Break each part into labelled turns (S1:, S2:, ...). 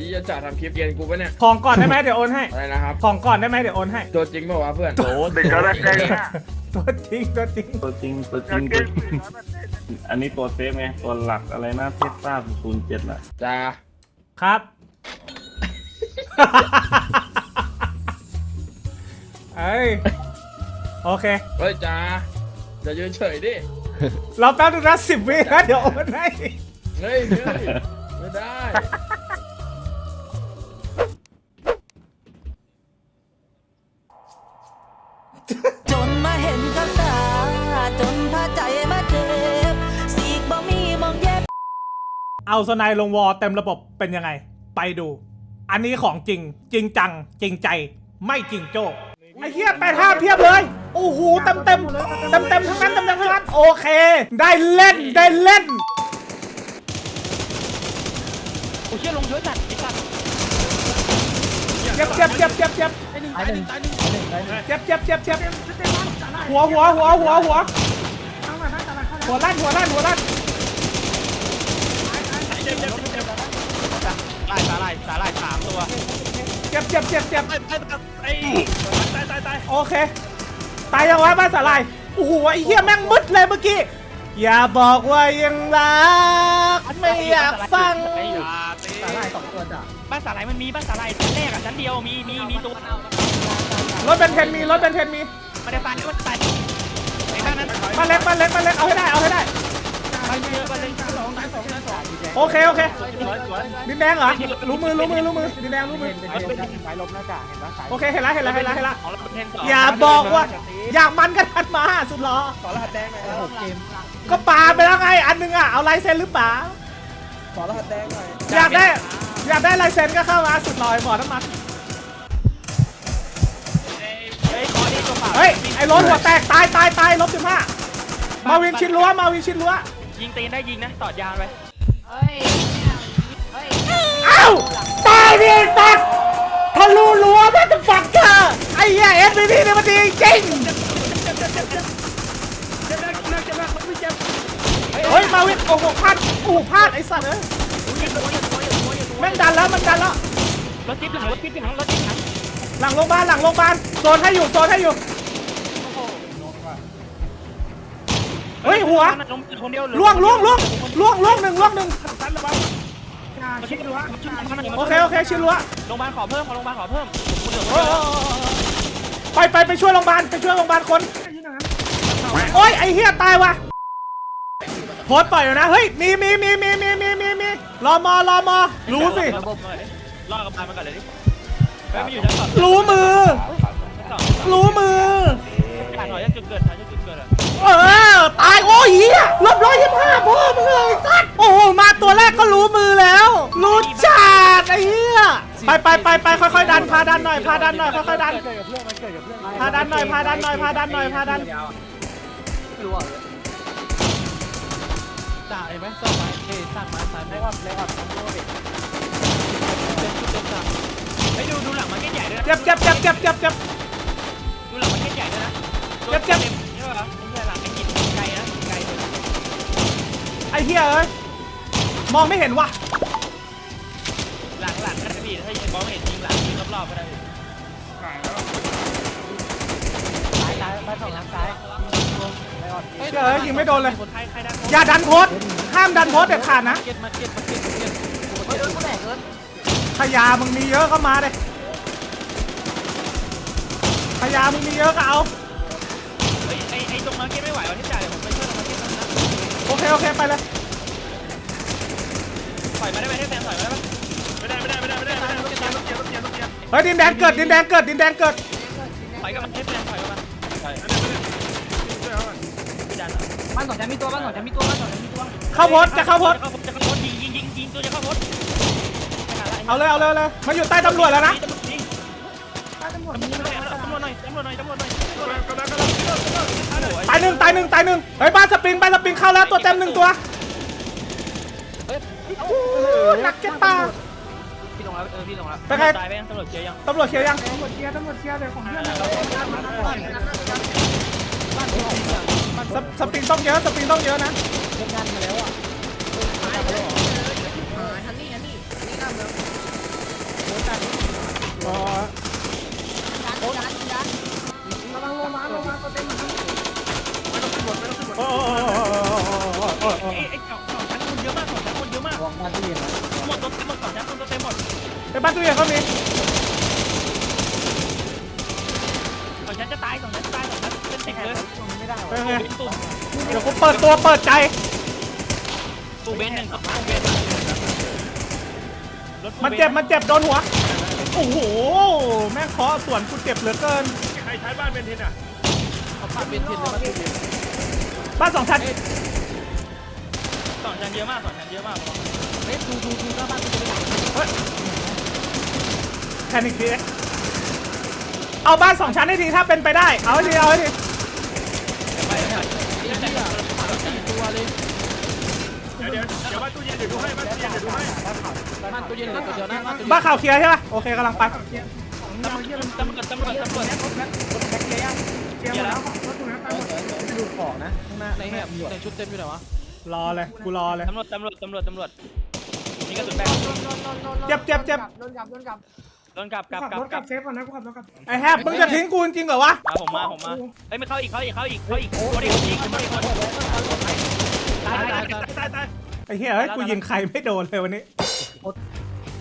S1: อ้ยจ่าทำคลิปเย็นกูปะเนี่ย
S2: ของก่อนได้ไหมเดี๋ยวโอนให้
S1: อะไรนะครับ
S2: ของก่อนได้ไหมเดี๋ยวโอนให้
S1: ตัวจริงเปล่าวะเพื่อน
S3: โดนเป็นกระแส
S2: ตัวจริงตัวจริง
S3: ตัวจริงตัวจริงตัวจริงอันนี้ตัวเซฟไงตัวหลักอะไรนะเทสซ่าศูนย์เจ็ดน่ะ
S1: จ่า
S2: ครับ เอ้ยโอเค
S1: เฮ้ยจ่าจะยืนเฉยดิ
S2: เราแป๊บนึงนะสิบวินะเดี๋ยวโอนให้
S1: เฮ้ยเฮ้ยไม่ได้
S4: เอา
S2: สไนด์ลงวอลเต็มระบบเป็นยังไง ไปดู อันนี้ของจริงจริงจัง จริงใจ ไม่จริงโจ้ไอ้เหี้ยแปดห้าเพียบเลย โอ้โหเต็มเต็มเต็มเต็มทั้งนั้นเต็มเต็มทั้งนั้นโอเค ได้เล่นได้เล่น
S5: โอ้เชี่ยลงเยอะจัดไอ้สัตว์
S2: เจ็บเจ็บเจ็บเจ็บเจ็บ
S5: ตายหนึ่งตายหนึ่งตายหนึ่ง
S2: เจ็บเจ็บเจ็บเจ็บหัวหัวหัวหัวหัวหัวลั่นหัวลั่นหัวลั่น
S5: ตายสาหร่ายสาหร่ายสามตัว
S2: เจ็บเจ็บเจ็บเจ็บ
S5: ตายตายไอ้ตายตายตาย
S2: โอเค ตายยังวะบ้านสาลายโอ้โหไอ้เหี้ยแม่งมืดเลยเมื่อกี้ อย่าบอกว่ายังรักไม่อยากฟัง
S5: ไอ้ยาตีสาหร่ายสองตัวจ้ะบ้านสาหร่ายมันมีบ้านสาหร่ายชั้นแรกอะชั้นเดียวมีมีมีตัว
S2: รถเบนเทนมีรถเบนเทนมี
S5: มันจะตายมันตายไอ้บ้านนั้น
S2: บ้านเล็กบ้านเล็กบ้านเล็กเอาให้ได้เอาให้ได้
S5: บ้านเยอะบ้านเล็กสองตายสองตายสอง
S2: โอเคโอเค
S5: สวยสวย
S2: ดินแดงเหรอรู้มือรู้มือรู้มือดินแดงรู้มือ
S5: สายลมนะจ๊ะเห็นปะสาย
S2: โอเคเห็นแล้วเห็นแล้วเห็นแล้วเห็นแล้ว
S5: ของเราเป็นเทนสอง
S2: อย่าบอกว่าอยากมันกันทันมาสุดหรอ
S5: ขอรหัสแดงหน่อยหกเกม
S2: ก็ปาไปแล้วไงอันนึงอะเอาลายเซ็นหรือเปล่า
S5: ขอรหัสแดงหน่อย
S2: อยากได้อยากได้ลายเซ็นก็เข้ามาสุดลอยหมอน้ำมัน
S5: เฮ้ยขอนี่ตัวเปล่า
S2: เฮ้ยไอ้รถหัวแตกตายตายตายลบสิบห้ามาวินชิดรั้วมาวินชิดรั้ว
S5: ยิงตีนได้ยิงนะต่อยาวไป
S2: เอ้าตายดิตักทะลุรั้วมันจะฝักเธอไอ้เหี้ยเอสพีพีเนี่ยมันดีจริงเฮ้ยมาวินโอ้โหพลาดโอ้โหพลาดไอ้สัตว์เอ้ยแม่งดันแล้วมันดันแล้ว
S5: รถจิ๊บหลังรถจิ๊บหลังรถจิ๊บหลัง
S2: หลังโรงพยาบาลหลังโรงพยาบาลโซนให้อยู่โซนให้อยู่ หัว
S5: คนเดียว
S2: ล่วงล่วงล่วงล่วงล่วงหนึ่งล่วงหนึ่ง
S5: ชิดรั้ว
S2: โอเคโอเคชิดรั้ว
S5: โรงพยาบาลขอเพิ่มขอโรงพยาบาลขอเพิ่มคุณเหลือ
S2: โอ้โอ้โอ้ไปไปไปช่วยโรงพยาบาลไปช่วยโรงพยาบาลคนโอ้ยไอ้เฮียตายว่ะโพสต์ปล่อยอยู่นะเฮ้ยมีมีมีมีมีมีมีมีรอมอรอมอรู้สิ
S5: รอกับมันมาก่อนเลยดิไม่อยู่ชั้นสอง
S2: รู้มือ ไปไปไปค่อยๆดันพาดันหน่อยพาดันหน่อยค่อยๆดันพาดันหน่อยพาดันหน่อยพาดันหน่อยพาดัน
S5: จ่าเห็นไหมต่อไปเอ้สร้างมาสร้างไล่ออดไล่ออดทำโลดิให้ดูดูหลังมันใหญ่ด้วยนะ
S2: เจ็บเจ็บเจ็บเจ็บเจ็บเจ็บ
S5: ดูหลังมันใหญ่ด้วยนะนี่ป่ะไอ้เหี้ยหลังไอ้กินไกลนะไกลเลย
S2: ไอ้เฮียเอ้ยมองไม่เห็นว่ะ
S5: ลังหลังก็ได้พี่ถ้าบอลไม่เห็นยิงหลังยิงรอบๆก็ได้พี่ซ้ายซ้ายซ้ายสองซ้าย
S2: เฮ้ยเอ้ยยิงไม่โดนเลย
S5: คนไทยใครได้
S2: อย่าดันโพสต์ห้ามดันโพสต์เด็ดขาดนะ
S5: เก็ตมาเก็ตมาเก็ตมาเก็ต
S2: ขยามึงมีเยอะก็มาเลยขยามึงมีเยอะก็เอา
S5: เฮ้ยไอไอตรงมาเก็ตไม่ไหววะที่จ่ายเดี๋ยวผมไปช่วยตรงมาเก็ตนะ
S2: โอเคโอเคไปเลย
S5: ถอยมาได้ไหมให้แฟนถอยมาได้ไหมไม่
S2: เฮ้ยดินแดงเกิดดินแดงเกิดดินแดงเกิด
S5: ถอยกับมันให้แฟนถอยมาถอยพี่ดัน
S6: บ้านสองชั้นมีตัวบ้านสองชั้นมีตัวบ้านสองชั้นมีตัว
S2: เข้าโพสต์จะเข้าโพสต์
S5: จะเข้าโพสยิงยิงยิงยิงตัวจะเข้าโพส
S2: เอาเลยเอาเลยเอาเลยมาอยู่ใต้ตำรวจแล้วนะ
S5: ตำรวจตำรวจตำรวจหน่อยตำรวจหน่อยตำรวจหน่อย
S2: ตายหนึ่งตายหนึ่งตายหนึ่งเฮ้ยบ้านสปริงบ้านสปริงเข้าแล้วตัวเต็มหนึ่งตัวโอ้หนักเจ็บตา
S6: พี่ล งแล้วเออพี่ลงแล้ว
S2: เป็นไง
S5: ตายไปยังตำรวจเจอยัง
S2: ตำรวจเคลียร์ยัง
S6: ตำรวจเชียร์ตำรวจเชียร์เลยของเพื่อน
S2: สปสปริงต้องเยอะสปริงต้องเยอะนะ
S6: ทันนี่ทันนี่นี่หน้าเมืองโอ้ยยันยันกำลังลงมาลงมาตัวเต็ม
S2: โอ้โอ้
S5: ไอ้ไอ้สองสองชั้นคนเยอะมากสองชั้นคนเยอะมาก
S6: วางมาที่นี่นะ
S2: บ้านตู้เย็นเขามี
S5: สองชั้นจะตายสองชั้นจะตายสองชั้นเป็นสิบเลย
S6: ไม่ได้
S2: โอเค
S5: เป็นตุ่ม
S2: เดี๋ยวกูเปิดตัวเปิดใจ
S5: ตู้เบนหนึ่งกับตู้เบนรถ
S2: มันเจ็บมันเจ็บโดนหัว โอ้โห แม่งเคาะสวนกูเจ็บเหลือเกิน
S1: ใครใช้บ้านเป็นทินอะ
S6: เอาปากเป็นทินแล้วมาที่นี่
S2: บ้านสองชั้น
S5: สองชั้นเยอะมากสองชั้นเยอะมาก
S6: เฮ้ยดูดูดูหน้าบ้านตัวเต็ม
S2: แพนิคทีเอาบ้านสองชั้นให้ทีถ้าเป็นไปได้ เอาให้ทีเอาให้ที
S5: ไปไป
S6: นี่ที่อะสามสี่ตัว
S1: เดี๋ยวเดี๋ยวเดี๋ยวบ้านตู้เย็นเดี๋ยวดูให้บ้านตู้เย็นเดี๋ยวดูให้
S6: บ้านตัวเย็นเหลือตัวเดียวนะบ้านตัวเย็น
S2: บ้านข่าวเคลียร์ใช่ปะโอเคกำลังไป
S5: ตำรวจตำรวจตำรวจตำรวจ
S6: แบ็คเลยอะ
S5: เยอะแล้ว
S6: ดูของนะข้างหน้าในแหบในชุดเต็มอยู่ไหนวะ
S2: รอเลยกูรอเลย
S5: ตำรวจตำรวจตำรวจตำรวจนี่กระสุนแบก
S2: เจ็บเจ็บเจ็บ
S6: โดนกลับโดนกลับ
S5: โดนกลับกลับกลับกลับ
S2: ไอ้แฮบมึงจะทิ้งกูจริงๆเหรอวะ
S5: มาผมมาผมมาเอ้ยไม่เข้าอีกเข้าอีกเข้าอีกเข้าอีกคนอีกคนอีกคนอีกคนตายตายตายตายตาย
S2: ไอ้เหี้ยเฮ้ยกูยิงใครไม่โดนเลยวันนี้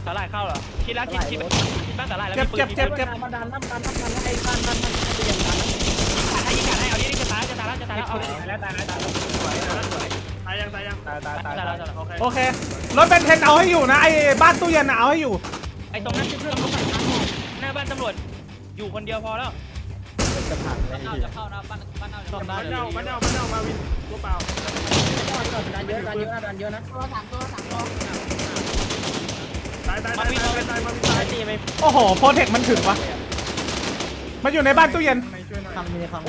S5: สาหร่ายเข้าเหรอคิดแล้วคิดคิดคิดบ้างสาหร่ายแล้ว
S2: เจ็บเจ็บเจ็บเจ็บ
S6: มาดันน้ำดันน้ำดันไอ้บ้านบ้านบ้านตัวเย็นดันนะ
S5: ให้ยิงกันให้เอาดิจะตายจะตายแล้วจะตายแล้วเอาดิตายแล้วตายแล้วตายแล้วสวยแล้วสวย
S1: ตายยังตายยังตายตาย
S5: ตายแล้วตายแล้วโอเค
S2: โอเครถเป็นเทนเอาให้อยู่นะไอ้บ้านตู้เย็นน่ะเอาให้อยู่
S5: ไอ้ตรงนั้นเพื่อนหน้าบ้านตำรวจ อยู่คนเดียวพอแล้ว
S6: จะผ่านเลย
S5: จะเข้านะบ้านบ้าน
S6: ชอบได้
S1: มัน
S6: เลย
S1: เน่ามันเน่ามันเน่ามาวินตัวเปล่า
S6: ดันเยอะดันเยอะดันเยอะนะ
S1: ตายตายตายตายตายมาวินตาย
S5: ตีไป
S2: โอ้โหโปรเทคมันถึงวะมันอยู่ในบ้านตู้เย็น
S6: ทำมีความ
S5: โ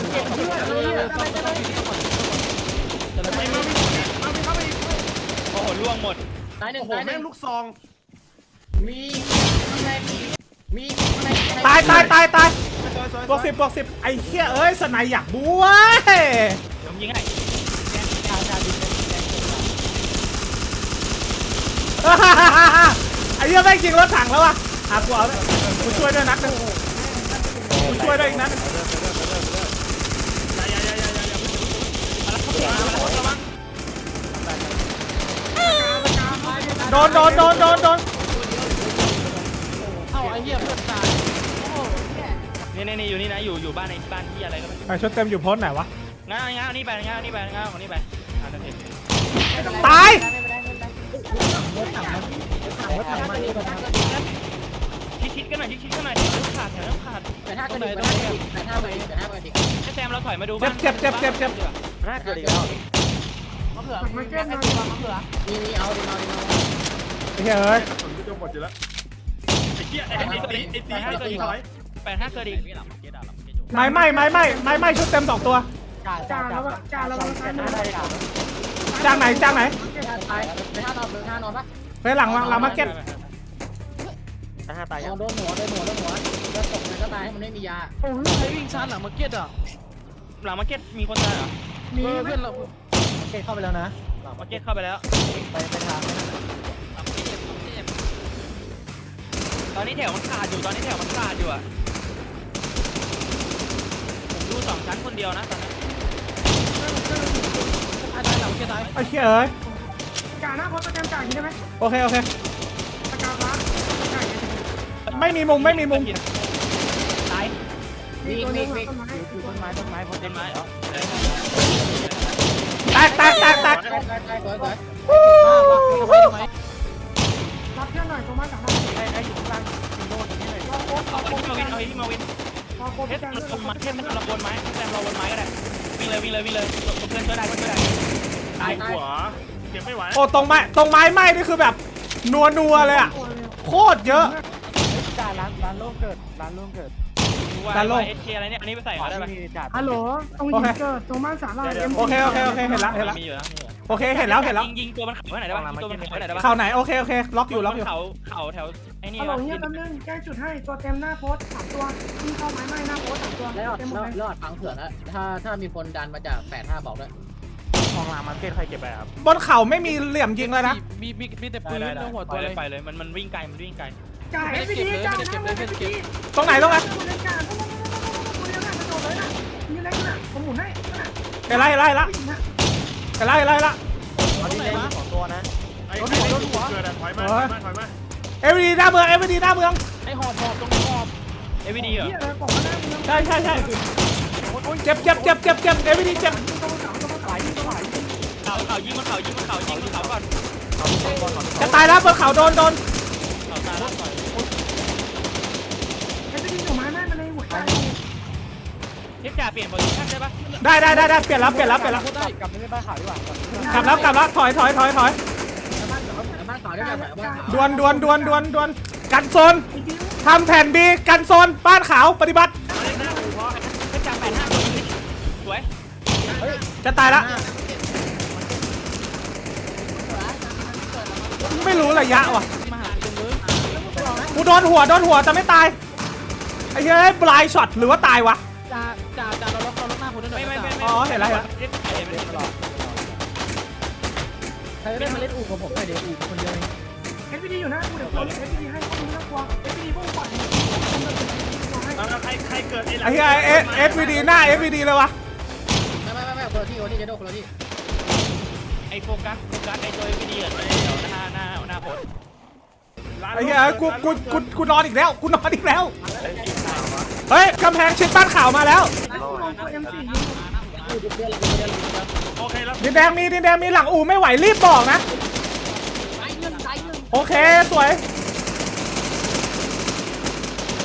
S5: อ้โหล่วงหมด
S6: ตายหนึ่ง
S1: โอ้โห
S6: ตายห
S1: แม่
S6: นึ่
S1: ง
S6: ง
S1: ลูกซอง
S6: มี มี
S2: ตายตายตายตาย
S1: สวยสวย
S2: บวกสิบบวกสิบไอ้เหี้ยเอ้ยสไนยอยากบูเว้ย
S5: ผมยิงให้
S2: ไอ้เหี้ยแม่งยิงรถถังแล้ววะอะกูเอาเลยกูช่วยด้วยนัดหนึงกูช่วยด้วยอีกนัดหนึง
S1: ยายายายายา
S2: โดนโดนโดนโดนโดน
S6: เอ้าไอ้เหี้ยเพื่อนตาย
S5: นี่นี่นี่อยู่นี่นะอยู่อยู่บ้านในบ้านที่อะไรก็ไม่
S2: ไอ้ชุดเต็มอยู่โพสต์ไหนวะ
S5: งั้นงั้นนี่ไปงั้นนี่ไปงั้นนี่ไปอ่านั่นเอง
S2: ตาย
S6: รถถังมานี่ก่อนนะ
S5: ชิดชิดกันหน่อยชิดชิดกันหน่อยเดี๋ยวขาดเดี๋ยวขาด
S6: แต่ถ้าก็ไหนตรงนี้แต่ถ้าไปแต่ถ้าไปดิ
S5: ให้แซมเราถอยมาดู
S2: เจ็บเจ็บเจ็บเจ็บเจ็บ
S6: ถ้าเกิดอีกแล้วมะเขือมะเขือมะเขือมีมีเอาดิเอาดิเอา
S2: ไอ้เหี้ยเอ้ย
S1: ผลกูจะหมดอยู่แล้วไอ้ เหี้ยไอ้ไอ้ตีไอ้ตีไอ้ตีถอย
S5: แปดห้าเกิดอีก
S2: ไม้ไหม้ไม้ไหม้ไม้ไหม้ชุดเต็มสองตัว
S6: จ่าจ่าแล้วจ่าแล้วจ่าได้จ่า
S2: จากไหนจากไหน
S6: ตายไปท่านอนไปท่านอนปะ
S2: ไปหลังหลังหลังมาร์เก็ต
S6: ท่าตายยังโดนหัวโดนหัวโดนหัวแล้วตกมันก็ตายให้มันไม่มียาโอ้ยใครวิ่งชันหลังมาเก็ตอะ
S5: หลังมาร์เก็ตมีคนตายเหรอ
S6: มีเพื่อนเราเก็ตเข้าไปแล้วนะ
S5: มาร์เก็ตเข้าไปแล้ว
S6: ไปไปทาง
S5: ตอนนี้แถวมันขาดอยู่ตอนนี้แถวมันขาดอยู่อะผมดูสองชั้นคนเดียวนะตอนนี้
S6: ตายหลังเก็ตตาย
S2: ไอ้เหี้ยเอ้ย
S7: กาหน้าโพสต์ประจำจ่ายนี้ได้ไหม
S2: โอเคโอเค
S7: ประกาศฟ้าจ่ายนี้
S2: ไม่มีมุมไม่มีมุม
S5: ตาย
S6: วิ่งวิ่งวิ่งอยู่ต้นไม้ต้นไม้พอ
S5: ต้
S6: เต็
S5: น
S6: ม
S5: ไม้
S6: ไม้
S2: แตกแตกแตกแตก
S6: ตายตายตายสวยสวย
S7: รับเพื่อนหน่อยประมาณสามพัน
S6: ไที่
S5: มาวินเอาที่มาวิน
S7: รอค้ด
S5: เทส
S7: ระจำ
S5: มันลงมาเทสมันลงบนไม้แซมเราบนไม้ก็ได้วิ่งเลยวิ่งเลยวิ่งเลยเพื่อนช่วยได้เพื่อนช่วยได้ตาย
S1: หัวเก็บไม่ไหว
S2: โอ้ตรงไม้ตรงไม้ไหม้นี่คือแบบนัวนัวเลยอะโคตรเยอะ
S6: จ่าร้านร้านโล่งเกิดร้านโล่งเกิด
S5: ว่า
S2: ด้านโลก
S5: เอชเคอะไรเนี่ยอันนี้ไปใส่ได้ไหม
S7: ฮัลโหลตรงหินเกิดตรงบ้านสาลาเอ็ม
S2: โอเคโอเคโอเคเห็นละเห็นละ
S5: มีอยู่นะมีอยู่
S2: โอเคเห็นแล้วเห็นแล้ว
S5: ยิงยิงตัวมันเขาไว้ไหนได้บ้างตัวมันเขาไว้ไหนได้บ้าง
S2: เข่าไหนโอเคโอเคล็อกอยู่ล็อกอยู่
S5: เขาเขาแถวไอ้นี่
S7: ฮัลโหลเงียบแป๊บนึงแจ้งจุดให้ตัวเต็มหน้าโพสต์สามตัวที่เข้าไม้ไหม้หน้าโพสต์สามตัว
S6: แล้ว
S7: เต็มหมดเลย
S6: รอดฟังเผื่อแล้วถ้าถ้ามีคนดันมาจากแปดห้าบอกด้วย
S1: ของรางมาร์เก็ตใครเก็บไปครับ
S2: บนเข่าไม่มีเหลี่ยมยิงเลยนะ
S6: มีมีมีแต่ปืน
S5: ได้
S6: เรื่องหัว
S5: ไป
S6: ตัว
S5: เล
S6: เลยย
S5: ไปเลยมันมันวิ่งไกลมันวิ่งไกล
S7: จ่ายเอฟพีดีจ่ายหน้าเอฟพีดี
S2: ตรงไหนตรงไหน
S7: ตัวเล็กจ่ายตัวเล็กน่ะกระโดดเลยน่ะมีเล็กน่ะผมหมุนให้น่ะ
S2: เห็นละเห็นละเห็นละ
S7: ผู้หญิงน่ะ
S2: เห็นละเห็นละเห็นละ
S6: เอาที่ไหนมาสองตัวนะ
S1: ไอ้ไอ้ไอ้จุดเกิดอะถอยมาถอยมาถอยมา
S2: เอฟดีหน้าเมืองเอฟดีหน้าเมือง
S6: ไอ้หอบหอบตรงนี้หอบ
S5: เอวีดีเหรอ
S7: เฮียเลยบอกว่าหน้าเมือง
S2: ใช่ใช่ใช่เจ็บเจ็บเจ็บเจ็บเจ็บเอฟดีเจ็บ
S7: ต้องสามต้องสามต้องสาม
S5: เขาเขายิงมันเขายิงมันเขายิงมันเขาก่อน
S2: จะตายแล้วบนเขาโดนโดน
S5: เขาตายแล้วก่อน
S7: เอฟพีดีอยู่ไม้ไม่มันเลยหัวใจ
S5: เทปจ่าเปลี่ยนโพซิชั่นได้ปะ
S2: ได้ได้ได้ได้เปลี่ยนแล้วเปลี่ยนแล้วเปลี่ยนแล้ว
S6: ได้กลับไปไม่บ้านขาวดีกว่าก
S2: ลับแล้วกลับแล้วถอยถอยถอยถอย
S6: บ้านขาวบ้านขาวได้แบบบ้านขาว
S2: ดวนดวนดวนดวนดวนกันโซนทำแผ่นบีกันโซนบ้านขาวปฏิบัติ
S5: เทปจ่าแปดห้าคนสวย
S2: จะตายละไม่รู้ระยะว่ะ
S6: มาหาตรงนู้น
S2: กูโดนหัวโดนหัวแต่ไม่ตายไอ้เฮ้ยบลายช็อตหรือว่าตายวะ
S6: จ่าจ่าจ่าเราล็อกเราล็อกหน้าคนนั้นหน่
S5: ไม่
S6: อย
S5: ไม่ไม่
S2: อ๋อเห็นแล้วเห็นแล้ว
S5: เทปจ่าเห็นมัน
S6: ใครได้มาเล่นอู่กับผมหน่อยเดี๋ยวอู่คนเดียวเอง
S7: เอฟพีดีอยู่หน้ากูเดี๋ยวเอฟพีดีให้ข้อมูลน่ากลัวเอฟพีดีพวกปล่อย
S1: เอาใครใครเกิดไอ้หลั
S2: ไอ้เฮ้ยเอฟเอฟวีดีหน้าเอฟวีดีเลยวะ
S6: ไม่ไม่ไม่ไม่คนละที่คนละที่จะโดนคนละที่
S5: ไอโฟกัสโฟกัสไอตัวเอวีดีอะเดี๋ยวหน้าหน้าหน้าโพส
S2: ไอ้เฮ้ยกูกูกูกูนอนอีกแล้วกูนอนอีกแล้ว เฮ้ยกำแพงชิดบ้านขาวมาแล้ว
S7: แล้วกูโดนตัวเอ็มสี่ยิง
S6: อู่เดือนเดือนเดือน
S1: โอเคแล้ว
S2: ดินแดงมีดินแดงมีหลังอู่ไม่ไหวรีบบอกนะ
S6: ไอ้เรื่องไอ้เรื่อง
S2: โอเคสวย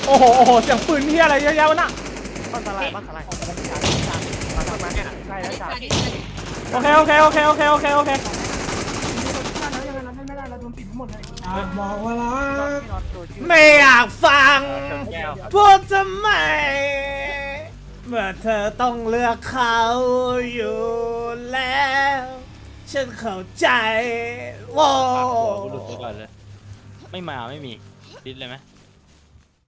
S2: โอ้โหโอ้โหเสียงปืนเฮียอะไรเยอะแยะวะน่ะ
S6: บ้านอะไรบ้านอะไรออกมาจ่าจ่ามาทำมาเนี่ยใช่แล้วจ่า
S2: โอเคโอเคโอเคโอเคโอเคโอเค
S7: บอกว่ารัก
S2: ไม่อยากฟังพูดทำไม เมื่อเธอต้องเลือกเขาอยู่แล้ว ฉันเข้าใจโว้
S5: หลุดไปก่อนเลย ไม่มาไม่มีดิดเลยไหม